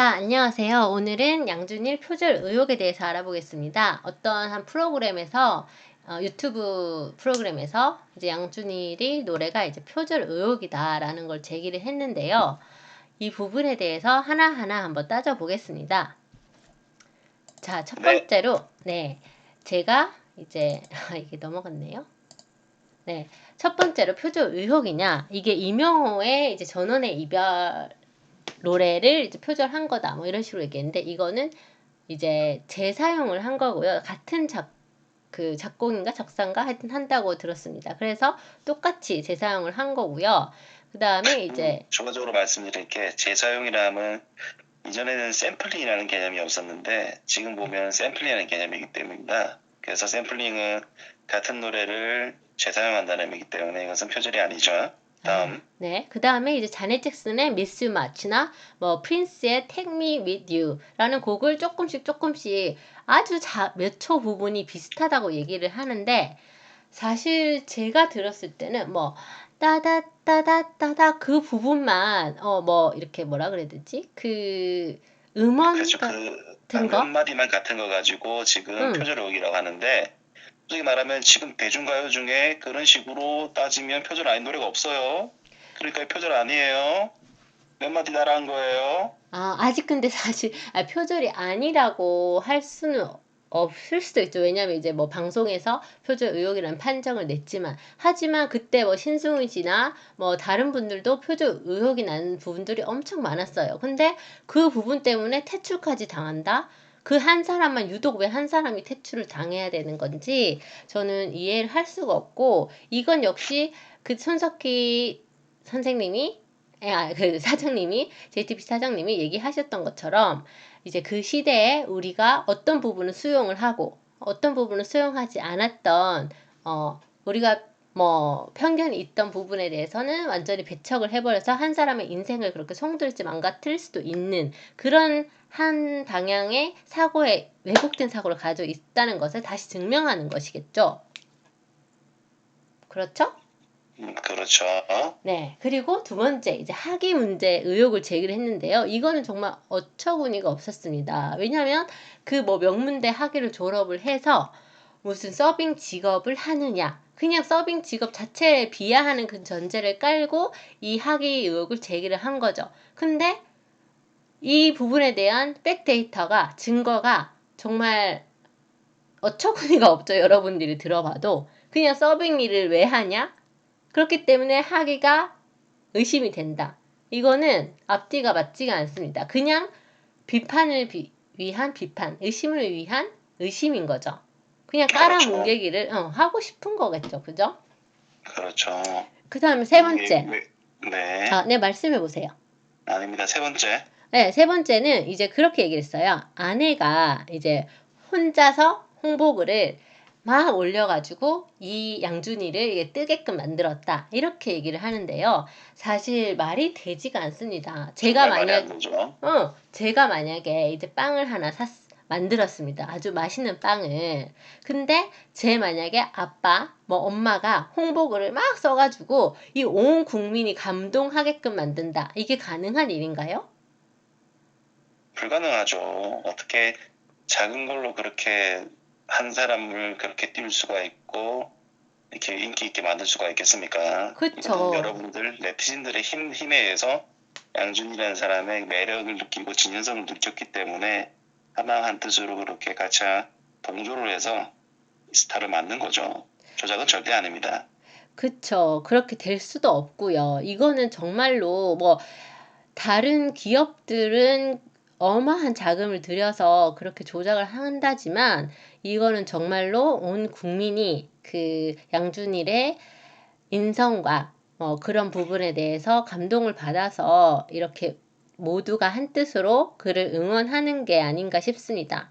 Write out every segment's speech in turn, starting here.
자, 안녕하세요. 오늘은 양준일 표절 의혹에 대해서 알아보겠습니다. 어떤 한 프로그램에서 어, 유튜브 프로그램에서 이제 양준일이 노래가 이제 표절 의혹이다라는 걸 제기를 했는데요. 이 부분에 대해서 하나하나 한번 따져보겠습니다. 자, 첫 네. 번째로 네. 제가 이제 이게 넘어갔네요. 네. 첫 번째로 표절 의혹이냐? 이게 이명호의 이제 전원의 이별 노래를 이제 표절한 거다. 뭐 이런 식으로 얘기했는데 이거는 이제 재사용을 한 거고요. 같은 작, 그 작곡인가 작사인가 하여튼 한다고 들었습니다. 그래서 똑같이 재사용을 한 거고요. 그 다음에 이제 음, 추가적으로 말씀드릴게 재사용이라면 이전에는 샘플링이라는 개념이 없었는데 지금 보면 샘플링이라는 개념이기 때문입니다. 그래서 샘플링은 같은 노래를 재사용한다는 의미이기 때문에 이것은 표절이 아니죠. 다음 네, 그 다음에 이제 자넷 잭슨의 You Much나 뭐 프린스의 Take Me With You라는 곡을 조금씩 조금씩 아주 몇 초 부분이 비슷하다고 얘기를 하는데 사실 제가 들었을 때는 뭐 따다 따다 따다 그 부분만 어 뭐 이렇게 뭐라 그래야 되지? 그 음원 그렇죠. 같은 그 거? 한마디만 같은 거 가지고 지금 응. 표절 의혹이라고 하는데 솔직히 말하면 지금 대중가요 중에 그런 식으로 따지면 표절 아닌 노래가 없어요. 그러니까 표절 아니에요. 몇 마디 따라한 거예요. 아, 아직 근데 사실 아, 표절이 아니라고 할 수는 없을 수도 있죠. 왜냐면 이제 뭐 방송에서 표절 의혹이라는 판정을 냈지만 하지만 그때 뭐 신승훈 씨나 뭐 다른 분들도 표절 의혹이 나는 부분들이 엄청 많았어요. 근데 그 부분 때문에 퇴출까지 당한다? 그 한 사람만 유독 왜 한 사람이 퇴출을 당해야 되는 건지 저는 이해를 할 수가 없고 이건 역시 그 손석희 선생님이 아, 그 사장님이 JTBC 사장님이 얘기하셨던 것처럼 이제 그 시대에 우리가 어떤 부분은 수용을 하고 어떤 부분은 수용하지 않았던 어 우리가 뭐 편견이 있던 부분에 대해서는 완전히 배척을 해버려서 한 사람의 인생을 그렇게 송두리째 망가뜨릴 수도 있는 그런 한 방향의 사고에 왜곡된 사고를 가지고 있다는 것을 다시 증명하는 것이겠죠. 그렇죠? 음, 그렇죠. 네. 그리고 두 번째, 이제 학위 문제 의혹을 제기를 했는데요. 이거는 정말 어처구니가 없었습니다. 왜냐하면 그뭐 명문대 학위를 졸업을 해서 무슨 서빙 직업을 하느냐. 그냥 서빙 직업 자체에 비하하는 그 전제를 깔고 이 학위 의혹을 제기를 한 거죠. 근데 이 부분에 대한 백데이터가, 증거가 정말 어처구니가 없죠. 여러분들이 들어봐도. 그냥 서빙 일을 왜 하냐? 그렇기 때문에 하기가 의심이 된다. 이거는 앞뒤가 맞지가 않습니다. 그냥 비판을 비- 위한 비판, 의심을 위한 의심인 거죠. 그냥 깔아뭉개기를 어, 하고 싶은 거겠죠. 그죠? 그렇죠. 그 다음에 세 번째. 네. 아, 네, 말씀해 보세요. 아닙니다. 세 번째. 네, 세 번째는 이제 그렇게 얘기를 했어요. 아내가 이제 혼자서 홍보글을 막 올려가지고 이 양준이를 이게 뜨게끔 만들었다. 이렇게 얘기를 하는데요. 사실 말이 되지가 않습니다. 제가 만약. 어, 제가 만약에 이제 빵을 하나 샀, 만들었습니다. 아주 맛있는 빵을. 근데 제 만약에 아빠, 뭐 엄마가 홍보글을 막 써가지고 이 온 국민이 감동하게끔 만든다. 이게 가능한 일인가요? 불가능하죠. 어떻게 작은 걸로 그렇게 한 사람을 그렇게 띄울 수가 있고 이렇게 인기 있게 만들 수가 있겠습니까? 이거는 여러분들 네티즌들의 힘, 힘에 의해서 양준이라는 사람의 매력을 느끼고 진연성을 느꼈기 때문에 하나 한 뜻으로 그렇게 같이 동조를 해서 스타를 만든 거죠. 조작은 절대 아닙니다. 그쵸. 그렇게 될 수도 없고요. 이거는 정말로 뭐 다른 기업들은 어마한 자금을 들여서 그렇게 조작을 한다지만 이거는 정말로 온 국민이 그 양준일의 인성과 뭐 그런 부분에 대해서 감동을 받아서 이렇게 모두가 한 뜻으로 그를 응원하는 게 아닌가 싶습니다.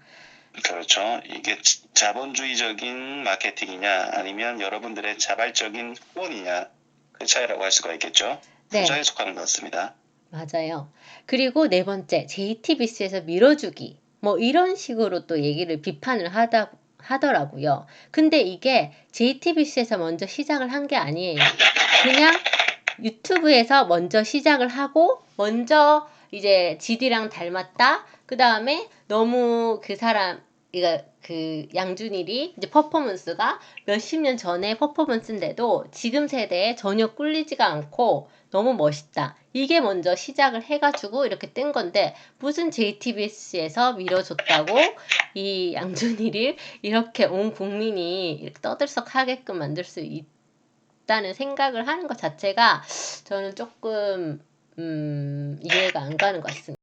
그렇죠. 이게 지- 자본주의적인 마케팅이냐 아니면 여러분들의 자발적인 후원이냐 그 차이라고 할 수가 있겠죠. 네. 후자에 속하는 것 같습니다. 맞아요. 그리고 네 번째, JTBC에서 밀어주기. 뭐 이런 식으로 또 얘기를 비판을 하다, 하더라고요. 근데 이게 JTBC에서 먼저 시작을 한 게 아니에요. 그냥 유튜브에서 먼저 시작을 하고 먼저 이제 지디랑 닮았다. 그 다음에 너무 그 사람 그러니까 그 양준일이 이제 퍼포먼스가 몇십 년 전에 퍼포먼스인데도 지금 세대에 전혀 꿀리지가 않고 너무 멋있다. 이게 먼저 시작을 해가지고 이렇게 뜬 건데 무슨 JTBC에서 밀어줬다고 이 양준일을 이렇게 온 국민이 이렇게 떠들썩하게끔 만들 수 있다는 생각을 하는 것 자체가 저는 조금 음, 이해가 안 가는 것 같습니다.